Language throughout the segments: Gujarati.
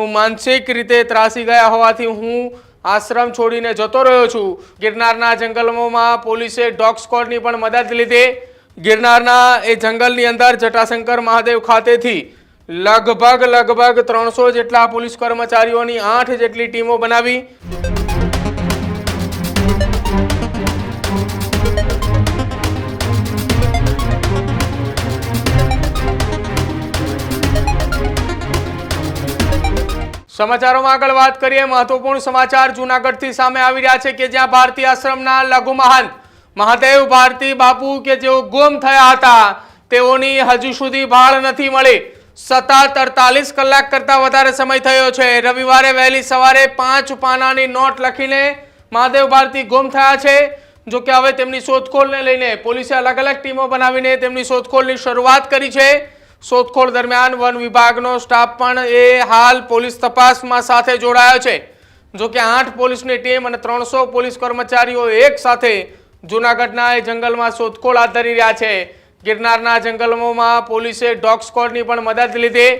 હું માનસિક રીતે ત્રાસી ગયા હોવાથી હું આશ્રમ છોડીને જતો રહ્યો છું. ગિરનારના જંગલોમાં પોલીસે ડોગ સ્કોડની પણ મદદ લીધી. ગિરનારના એ જંગલની અંદર જટાશંકર મહાદેવ ખાતેથી લગભગ લગભગ ત્રણસો જેટલા પોલીસ કર્મચારીઓની આઠ જેટલી ટીમો બનાવી. સમાચારોમાં આગળ વાત કરીએ, મહત્વપૂર્ણ સમાચાર જૂનાગઢથી સામે આવી રહ્યા છે કે જ્યાં ભારતીય આશ્રમના લઘુ મહાન મહાદેવ, ભારતી બાપુ કે જેઓ ગુમ થયા હતા, તેઓની હજુ સુધી ભાળ નથી મળી. સતત અડતાલીસ કલાક કરતાં વધારે સમય થયો છે. રવિવારે વહેલી સવારે પાંચ પાનાની નોટ લખીને મહાદેવ, ભારતી ગુમ થયા છે. જો કે હવે તેમની શોધખોળને લઈને પોલીસે અલગ અલગ ટીમો બનાવીને તેમની શોધખોળની શરૂઆત કરી છે. શોધખોળ દરમિયાન વન વિભાગનો સ્ટાફ પણ એ હાલ પોલીસ તપાસમાં સાથે જોડાયો છે. જો કે આઠ પોલીસની ટીમ અને ત્રણસો પોલીસ કર્મચારીઓ એક સાથે જૂનાગઢના એ જંગલમાં શોધખોળ હાથ ધરી રહ્યા છે. ગિરનારના જંગલોમાં પોલીસે ડોગ સ્કોડની પણ મદદ લીધી.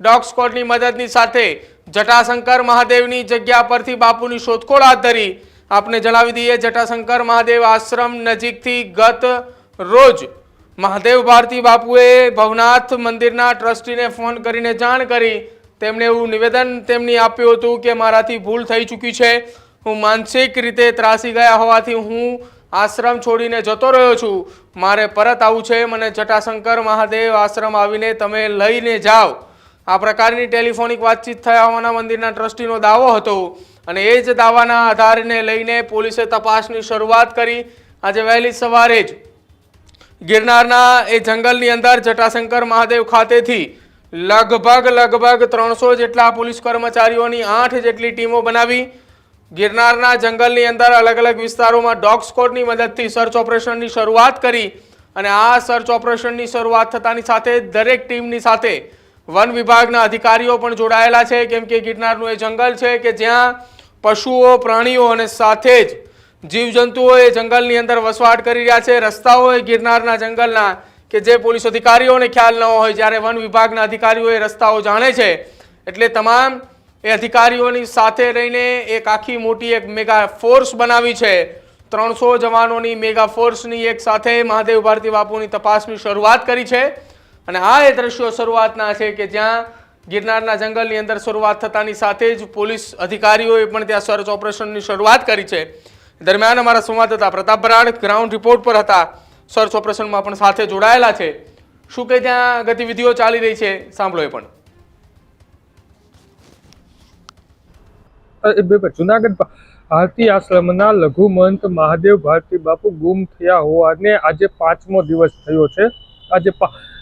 ડોગ સ્કોડની મદદની સાથે જટાશંકર મહાદેવની જગ્યા પરથી બાપુની શોધખોળ હાથ ધરી આપને જણાવી દઈએ, જટાશંકર મહાદેવ આશ્રમ નજીકથી ગત રોજ મહાદેવ ભારતી બાપુએ ભવનાથ મંદિરના ટ્રસ્ટીને ફોન કરીને જાણ કરી. તેમણે એવું નિવેદન તેમની આપ્યું હતું કે મારાથી ભૂલ થઈ ચૂકી છે. હું માનસિક રીતે ત્રાસી ગયા હોવાથી હું આશ્રમ છોડીને જતો રહ્યો છું. મારે પરત આવવું છે. મને જટાશંકર મહાદેવ આશ્રમ આવીને તમે લઈને જાઓ. આ પ્રકારની ટેલિફોનિક વાતચીત થયા હોવાના મંદિરના ટ્રસ્ટીનો દાવો હતો અને એ જ દાવાના આધારને લઈને પોલીસે તપાસની શરૂઆત કરી. આજે વહેલી સવારે જ ગિરનારના એ જંગલની અંદર જટાશંકર મહાદેવ ખાતેથી લગભગ લગભગ ત્રણસો જેટલા પોલીસ કર્મચારીઓની આઠ જેટલી ટીમો બનાવી ગિરનારના જંગલની અંદર અલગ અલગ વિસ્તારોમાં ડોગ સ્કોડની મદદથી સર્ચ ઓપરેશનની શરૂઆત કરી અને આ સર્ચ ઓપરેશનની શરૂઆત થતાની સાથે દરેક ટીમની સાથે વન વિભાગના અધિકારીઓ પણ જોડાયેલા છે, કેમ કે ગિરનારનું એ જંગલ છે કે જ્યાં પશુઓ, પ્રાણીઓ અને સાથે જ જીવજંતુઓ એ જંગલની અંદર વસવાટ કરી રહ્યા છે. રસ્તાઓ ગિરનારના જંગલના કે જે પોલીસ અધિકારીઓને ખ્યાલ ન હોય જ્યારે વન વિભાગના અધિકારીઓ એ રસ્તાઓ જાણે છે એટલે તમામ એ અધિકારીઓની સાથે રહીને એક આખી મોટી એક મેગા ફોર્સ બનાવી છે. ત્રણસો જવાનોની મેગા ફોર્સની એક સાથે મહાદેવ ભારતી બાપુની તપાસની શરૂઆત કરી છે. અને આ એ દ્રશ્યો શરૂઆતના છે કે જ્યાં ગિરનારના જંગલની અંદર શરૂઆત થતાની સાથે જ પોલીસ અધિકારીઓએ પણ ત્યાં સર્ચ ઓપરેશનની શરૂઆત કરી છે. દરમિયાન અમારા સંવાદદાતા પ્રતાપ બરાડ ગ્રાઉન્ડ રિપોર્ટ પર હતા. સર્ચ ઓપરેશનમાં પણ સાથે જોડાયેલા છે. શું કે ત્યાં ગતિવિધિઓ ચાલી રહી છે? સાંભળો એ પણ. જુનાગઢ ભારતી આશ્રમના લઘુમંત મહાદેવ ભારતી બાપુ ગુમ થયા હોવાને આજે પાંચમો દિવસ થયો છે. આજે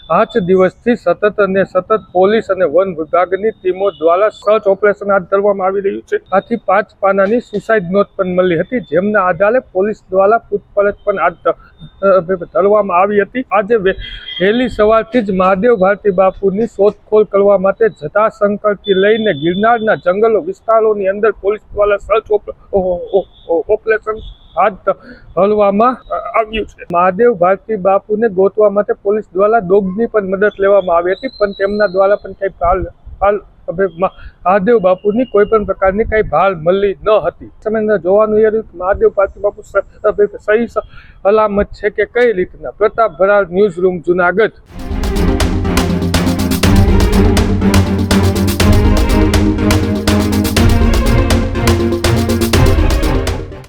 પાંચ દિવસથી સતત અને સતત પોલીસ અને વન વિભાગની ટીમો દ્વારા સર્ચ ઓપરેશન હાથ ધરવામાં આવી રહ્યું છે. આથી પાંચ પાનાની સુસાઇડ નોટ પણ મળી હતી, જેમના આધારે પોલીસ દ્વારા પૂછપરછ પણ હાથ ધરવામાં આવી હતી. આજે વહેલી સવારથી જ મહાદેવ ભારતી બાપુની શોધખોળ કરવા માટે જટાશંકરથી લઈને ગિરનારના જંગલો વિસ્તારોની અંદર પોલીસ દ્વારા સર્ચ ઓપરેશન હાથ ધરવામાં આવ્યું છે. મહાદેવ ભારતી બાપુને ગોતવા માટે પોલીસ દ્વારા ડોગની પણ મદદ લેવામાં આવી હતી, પણ તેમના દ્વારા પણ કંઈ હવે મા- મહાદેવ બાપુની કોઈ પણ પ્રકારની કંઈ ભાલ મળી ન હતી. સમય જોવાનું એ રીતે મહાદેવ પાર્થિવ બાપુ સહી સલામત છે કે કઈ રીતના? Pratap Bharad news room Junagadh.